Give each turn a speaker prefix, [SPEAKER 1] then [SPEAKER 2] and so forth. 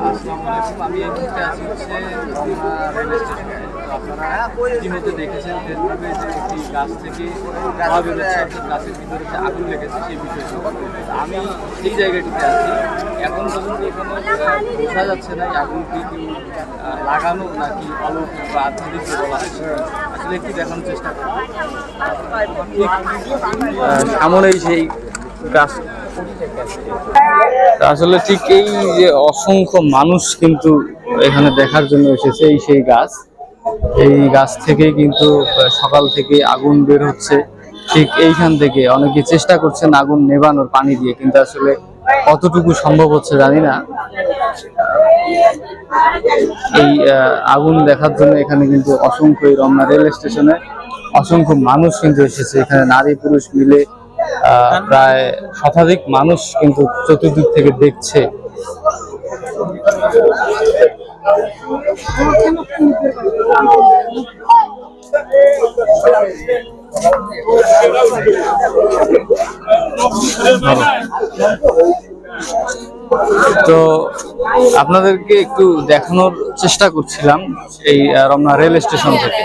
[SPEAKER 1] আমি এই মুহূর্তে আছি দেখেছেন ফেসবুকে যে একটি গাছ থেকে গাছের ভিতরে আগুন লেগেছে সেই আমি সেই জায়গাটিতে আছি। এখন পর্যন্ত এখানে বোঝা যাচ্ছে না আগুনটি কি লাগানো নাকি অলৌকিক বা আধ্যাত্মিক বলা হয়। সেটা। আসলে একটু দেখানোর চেষ্টা করব। সামনেই সেই গাছ আসলে ঠিক এই যে অসংখ্য মানুষ কিন্তু এখানে দেখার জন্য এসেছে এই সেই গাছ। এই গাছ থেকে কিন্তু সকাল থেকে আগুন বের হচ্ছে। ঠিক এইখান থেকে অনেকে চেষ্টা করছেন আগুন নেবানোর পানি দিয়ে, কিন্তু আসলে কতটুকু সম্ভব হচ্ছে জানি না। এই আগুন দেখার জন্য এখানে কিন্তু অসংখ্য রমনা রেল স্টেশনে অসংখ্য মানুষ কিন্তু এসেছে। এখানে নারী পুরুষ মিলে প্রায় শতাধিক মানুষ কিন্তু চতুর্দিক থেকে দেখছে। তো আপনাদেরকে একটু দেখানোর চেষ্টা করছিলাম এই রমনা রেল স্টেশন থেকে।